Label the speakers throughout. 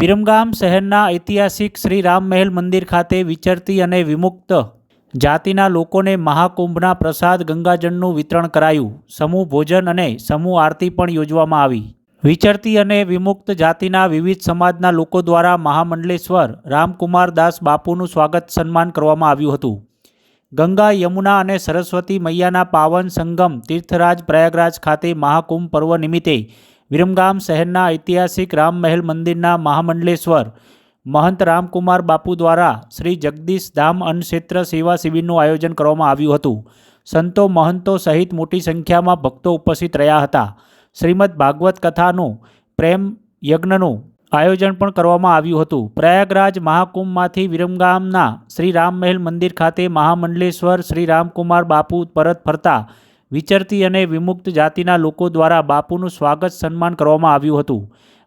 Speaker 1: વિરમગામ શહેરના ઐતિહાસિક શ્રી રામ મહેલ મંદિર ખાતે વિચરતી અને વિમુક્ત જાતિના લોકોને મહાકુંભના પ્રસાદ ગંગાજળનું વિતરણ કરાયું. સમૂહ ભોજન અને સમૂહ આરતી પણ યોજવામાં આવી. વિચરતી અને વિમુક્ત જાતિના વિવિધ સમાજના લોકો દ્વારા મહામંડલેશ્વર રામકુમાર દાસ બાપુનું સ્વાગત સન્માન કરવામાં આવ્યું હતું. ગંગા, યમુના અને સરસ્વતી મૈયાના પાવન સંગમ તીર્થરાજ પ્રયાગરાજ ખાતે મહાકુંભ પર્વ નિમિત્તે વિરમગામ શહેરના ઐતિહાસિક રામ મહેલ મંદિરના મહામંડલેશ્વર મહંત રામકુમાર બાપુ દ્વારા શ્રી જગદીશ ધામ અન્નક્ષેત્ર સેવા શિબિરનું આયોજન કરવામાં આવ્યું હતું. સંતો મહંતો સહિત મોટી સંખ્યામાં ભક્તો ઉપસ્થિત રહ્યા હતા. શ્રીમદ ભાગવત કથાનું પ્રેમ યજ્ઞનું આયોજન પણ કરવામાં આવ્યું હતું. પ્રયાગરાજ મહાકુંભમાંથી વિરમગામના શ્રી રામ મહેલ મંદિર ખાતે મહામંડલેશ્વર શ્રી રામકુમાર બાપુ પરત ફરતા વિચરતી અને વિમુક્ત જાતિના લોકો દ્વારા બાપુનું સ્વાગત સન્માન કરવામાં આવ્યું હતું.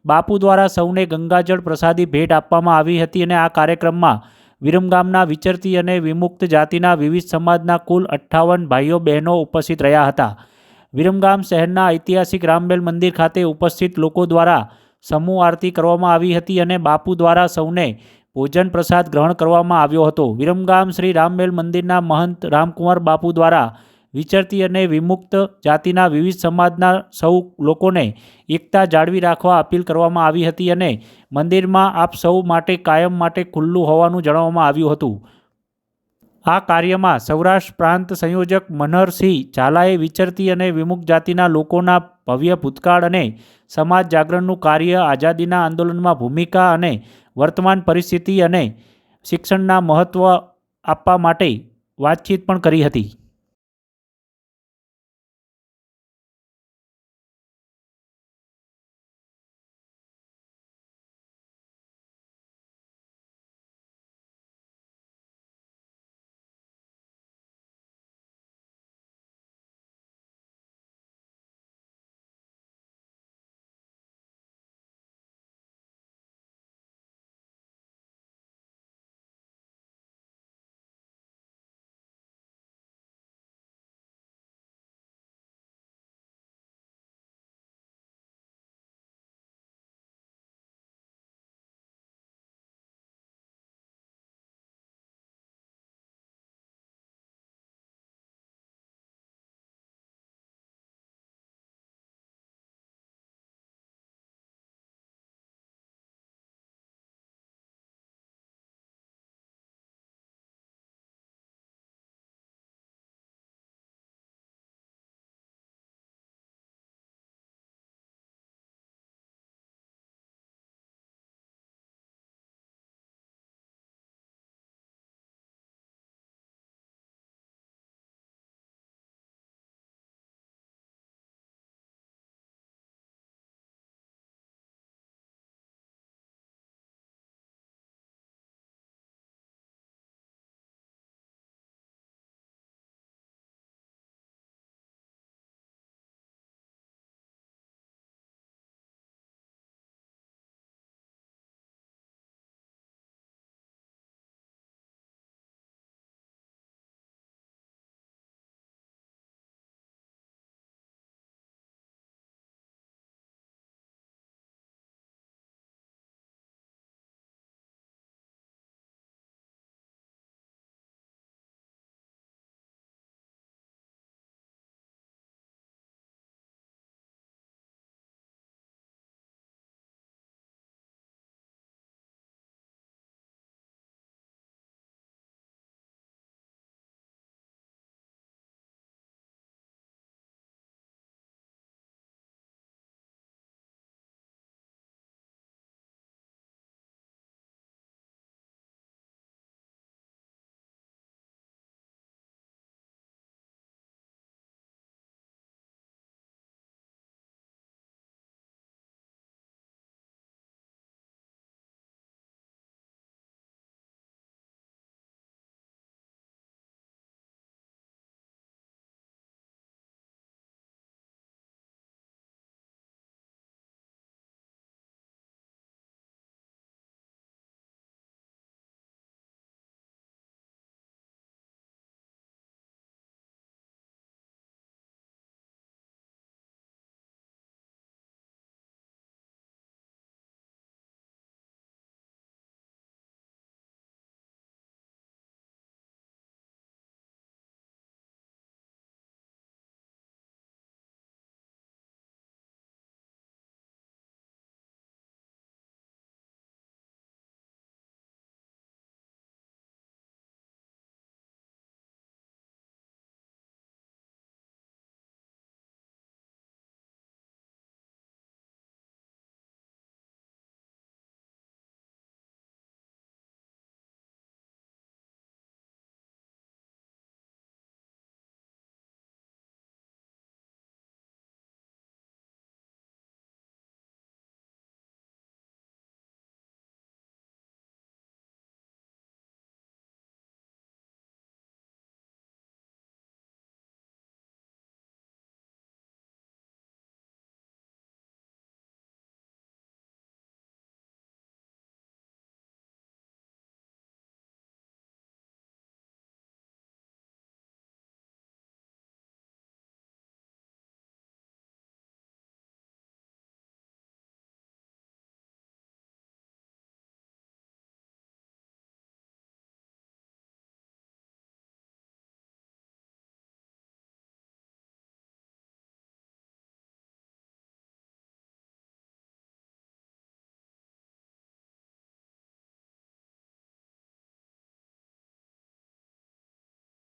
Speaker 1: બાપુ દ્વારા સૌને ગંગાજળ પ્રસાદી ભેટ આપવામાં આવી હતી અને આ કાર્યક્રમમાં વિરમગામના વિચરતી અને વિમુક્ત જાતિના વિવિધ સમાજના કુલ અઠ્ઠાવન ભાઈઓ બહેનો ઉપસ્થિત રહ્યા હતા. વિરમગામ શહેરના ઐતિહાસિક રામબેલ મંદિર ખાતે ઉપસ્થિત લોકો દ્વારા સમૂહ આરતી કરવામાં આવી હતી અને બાપુ દ્વારા સૌને ભોજન પ્રસાદ ગ્રહણ કરવામાં આવ્યો હતો. વિરમગામ શ્રી રામબેલ મંદિરના મહંત રામકુમાર બાપુ દ્વારા વિચરતી અને વિમુક્ત જાતિના વિવિધ સમાજના સૌ લોકોને એકતા જાળવી રાખવા અપીલ કરવામાં આવી હતી અને મંદિરમાં આપ સૌ માટે કાયમ માટે ખુલ્લું હોવાનું જણાવવામાં આવ્યું હતું. આ કાર્યમાં સૌરાષ્ટ્ર પ્રાંત સંયોજક મનહરસિંહ ઝાલાએ વિચરતી અને વિમુક્ત જાતિના લોકોના ભવ્ય ભૂતકાળ અને સમાજ જાગરણનું કાર્ય આઝાદીના આંદોલનમાં ભૂમિકા અને વર્તમાન પરિસ્થિતિ અને શિક્ષણના મહત્ત્વ આપવા માટે વાતચીત પણ કરી હતી.